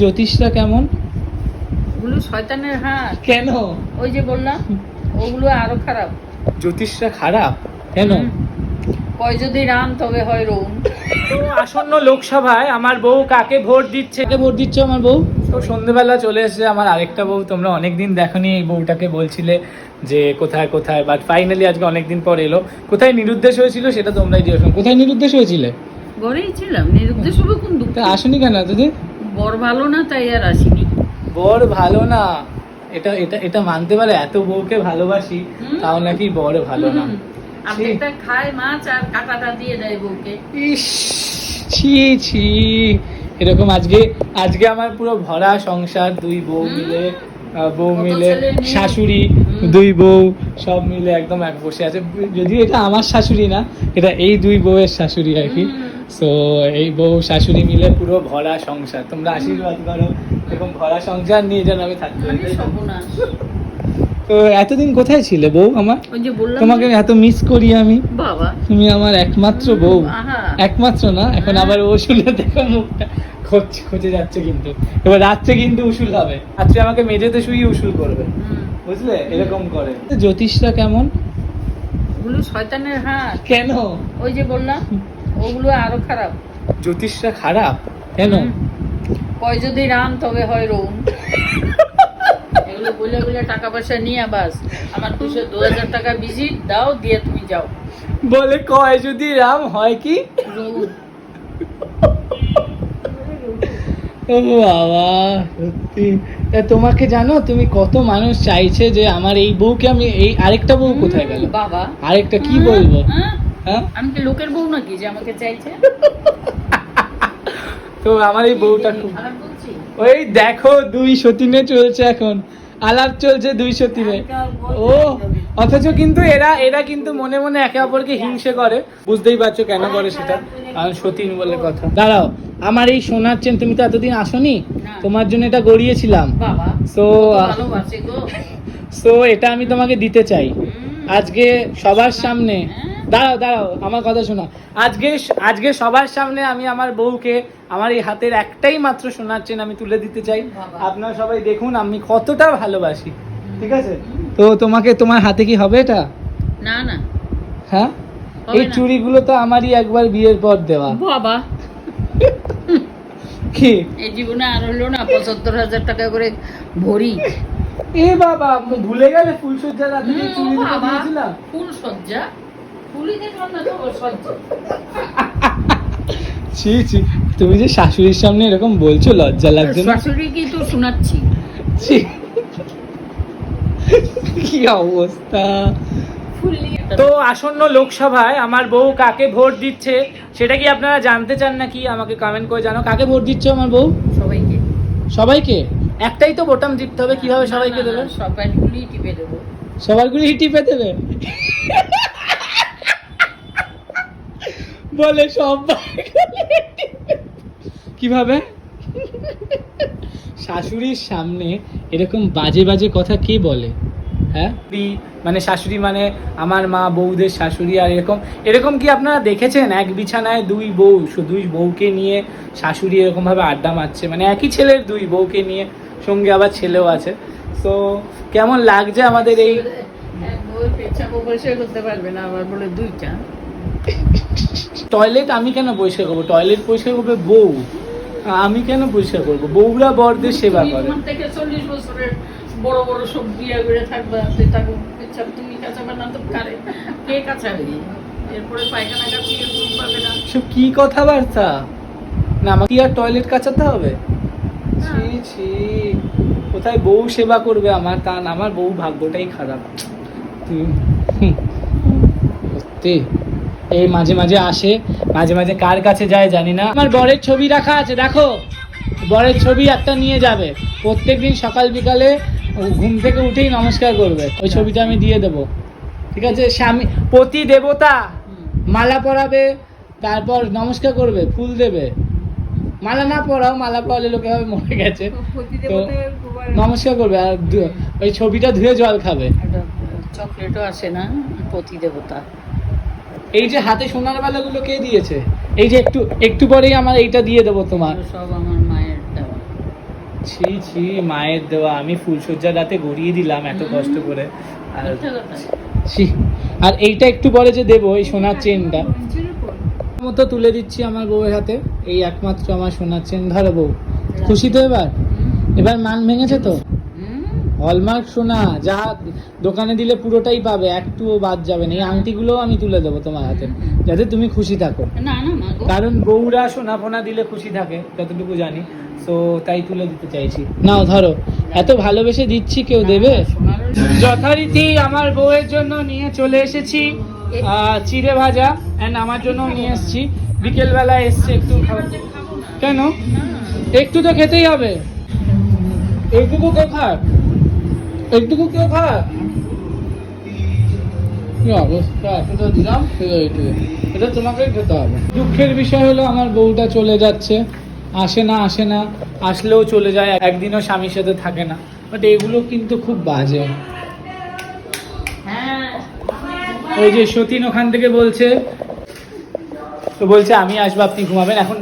জ্যোতিষটা কেমন? ওগুলো শয়তানের হাত। কেন? ওই যে বললাম ওগুলো আরও খারাপ। জ্যোতিষটা খারাপ? কেন? কয় যদি রাম তবে হয় রোম। তো আসন্ন লোকসভায় আমার বউ কাকে ভোট দিচ্ছে? কে ভোট দিচ্ছে আমার বউ? তো সন্ধেবেলা চলে এসেছে আমার আরেকটা বউ। তোমরা অনেকদিন দেখোনি এই বউটাকে বলছিলে যে কোথায় কোথায় বাট ফাইনালি আজকে অনেকদিন পর এলো। কোথায় নিরুদ্দেশ হয়েছিল সেটা তোমরাই জিজ্ঞেস কোথায় নিরুদ্দেশ হয়েছিলে? ঘরেই ছিলাম নিরুদ্দেশ হবে কোন দুঃখ? আসনি কেন এতদিন? বর ভালো না তাই আর আসিনি। বর ভালো না। এটা এটা এটা মানতে পারে এত বউকে ভালোবাসি তাও নাকি বর ভালো না। হুম। খায় মাছ আর কাটাটা দিয়ে দেয় বউকে। ইস ছি ছি। এরকম আজকে আজকে আমার পুরো ভরা সংসার দুই বউ মিলে বউ মিলে শাশুড়ি দুই বউ সব মিলে একদম এক বসে আছে। যদিও এটা আমার শাশুড়ি না এটা এই দুই বউয়ের শাশুড়ি আর কি। সো এই বউ শাশুড়ি মিলে পুরো ভরা সংসার। তোমরা আশীর্বাদ করো এরকম ভরা সংসার নিয়ে যেন আমি থাকতে পারি। তো এতদিন কোথায় ছিলে বউ আমার? তোমাকে এত মিস করি আমি। বাবা। তুমি আমার একমাত্র বউ। একমাত্র না? এখন আবার ও শুনে দেখো মুখটা। খোঁজ খোঁজে যাচ্ছে কিন্তু। এবার রাত্রে কিন্তু উসুল হবে। রাত্রে আমাকে মেঝেতে শুয়ে উসুল করবে। বুঝলে? এরকম করে। জ্যোতিষটা কেমন? শয়তানের হাত। কেন? ওই যে বললাম। ওগুলো আরও খারাপ। জ্যোতিষটা খারাপ? কেন? কয় যদি রাম তবে হয় রোম এগুলো বলে বলে টাকা পয়সা নিয়ে বাস। আমার দুশো দু হাজার টাকা ভিজিট দাও দিয়ে তুমি যাও। বলে কয় যদি রাম হয় কি? ও বাবা সত্যি। তা তোমাকে জানো তুমি কত মানুষ চাইছে যে আমার এই বউকে আমি এই আরেকটা বউ কোথায় গেল? বাবা। আরেকটা কি হ্যাঁ, বলব? হ্যাঁ? আমি কি লোকের বউ নাকি যে আমাকে চাইছে? তো আমার এই বউটা খুব ওই দেখো দুই সতীনে চলছে এখন। আলাপ চলছে দুই সতীনে। ও অথচ কিন্তু এরা এরা কিন্তু মনে মনে একে অপরকে হিংসে করে। বুঝতেই পারছ কেন করে সেটা। কারণ সতীন বলে কথা। দাঁড়াও আমার এই সোনার চেন তুমি তো এতদিন আসনি? তোমার জন্য এটা গড়িয়েছিলাম। গো। সো এটা আমি তোমাকে দিতে চাই। আজকে সবার সামনে হ্যাঁ। দাঁড়াও দাঁড়াও আমার কথা শোনো। আজকে আজকে সবার সামনে আমি আমার বউকে আমার এই হাতের একটাই মাত্র সোনার চেন আমি তুলে দিতে চাই। আপনারা সবাই দেখুন আমি কতটা ভালোবাসি। ঠিক আছে? তো তোমাকে তোমার হাতে কি হবে এটা? না না। হ্যাঁ? এই। চুড়িগুলো তো আমারই একবার বিয়ের পর দেওয়া। বাবা। কি? এই জীবনে আর হলো না পঁচাত্তর হাজার টাকা করে ভরি। এ বাবা ভুলে গেলে ফুলসজ্জা রাতে চুড়ি দিয়েছিলাম। ফুল ছি ছি তুমি যে শাশুড়ির সামনে এরকম বলছো লজ্জা লাগছে না? শাশুড়ি কি তো শোনাচ্ছি। ছি। কি অবস্থা? তো আসন্ন লোকসভায় আমার বউ কাকে ভোট দিচ্ছে সেটা কি আপনারা জানতে চান নাকি? আমাকে কমেন্ট করে জানো কাকে ভোট দিচ্ছে আমার বউ? সবাইকে। সবাইকে? একটাই তো বোতাম টিপতে হবে কীভাবে সবাইকে দেবে? সবাইগুলি টিপে দেবো। সবাইগুলি টিপে দেবে? বলে সবাই কীভাবে? শাশুড়ির সামনে এরকম বাজে বাজে কথা কে বলে? হ্যাঁ? মানে শাশুড়ি মানে আমার মা বউদের শাশুড়ি আর এরকম। এরকম কি আপনারা দেখেছেন? এক বিছানায় দুই বউ দুই বউকে নিয়ে শাশুড়ি এরকম ভাবে আড্ডা মারছে। মানে একই ছেলের দুই বউকে নিয়ে সঙ্গে আবার ছেলেও আছে। তো কেমন লাগছে আমাদের এই করতে পারবে না আবার বলে দুইটা। টয়লেট আমি কেন পরিষ্কার করব? টয়লেট পরিষ্কার করবে বউ। আমি কেন পরিষ্কার করব? বউরা বরদের সেবা করে। চল্লিশ বছরের বড় বড় সব বিয়ে করে থাকবা তুই তাকে পেচ্ছাপ তুমি কাঁচাবে না তো কারে? কে কাঁচাবে? এরপরে পায়খানা কাচিয়ে পাবে না। সব কি কথাবার্তা? না আমাকে আর টয়লেট কাচাতে হবে? ছি ছি। কোথায় বউ সেবা করবে আমার? তা আমার বউ ভাগ্যটাই খারাপ। সত্যি। এই মাঝে মাঝে আসে মাঝে মাঝে কার কাছে যায় জানি না। আমার বরের ছবি রাখা আছে দেখো। বরের ছবি একটা নিয়ে যাবে। প্রত্যেক দিন সকাল বিকালে ঘুম থেকে উঠেই নমস্কার করবে। ওই ছবিটা আমি দিয়ে দেবো। ঠিক আছে? স্বামী পতি দেবতা মালা পরাবে তারপর নমস্কার করবে ফুল দেবে। মালা না পরাও মালা পরালে লোকে মরে গেছে। তো নমস্কার করবে আর ওই ছবিটা ধুয়ে জল খাবে। চকলেটও আসে না? পতি দেবতা। এই যে হাতে সোনার বালাগুলো কে দিয়েছে? এই যে একটু একটু পরেই আমার এইটা দিয়ে দেবো তোমার। সব আমার মায়ের দেওয়া। ছি ছি মায়ের দেওয়া। আমি ফুলসজ্জার রাতে গড়িয়ে দিলাম এত কষ্ট করে। আর ছি আর এইটা একটু পরে যে দেবো এই সোনার চেনটা। মতো তুলে দিচ্ছি আমার বউয়ের হাতে। এই একমাত্র আমার সোনার চেন ধরো বউ। খুশি তো এবার? এবার মান ভেঙেছে তো। হলমার্ক সোনা যা দোকানে দিলে পুরোটাই পাবে একটুও বাদ যাবে না। এই আংটিগুলো আমি তুলে দেবো তোমার হাতে যাতে তুমি খুশি থাকো। না না কারণ বউরা সোনা ফোনা দিলে খুশি থাকে যতটুকু জানি। তো তাই তুলে দিতে চাইছি। নাও ধরো। এত ভালোবেসে দিচ্ছি কেউ দেবে? যথারীতি আমার বউয়ের জন্য নিয়ে চলে এসেছি। চিড়ে ভাজা অ্যান্ড আমার জন্য নিয়ে এসেছি। বিকেলবেলা এসছে একটু কেন? একটু তো খেতেই হবে। এইটুকু কেউ খায় এইটুকু কেউ খায়? দিলাম এটা তোমাকেই খেতে হবে। দুঃখের বিষয় হলো আমার বউটা চলে যাচ্ছে। আসে না আসে না আসলেও চলে যায়। একদিনও স্বামীর সাথে থাকে না। বাট এগুলো কিন্তু খুব বাজে। হ্যাঁ। ওই যে সতীন ওখান থেকে বলছে তো বলছে আমি আসব আপনি ঘুমাবেন। এখন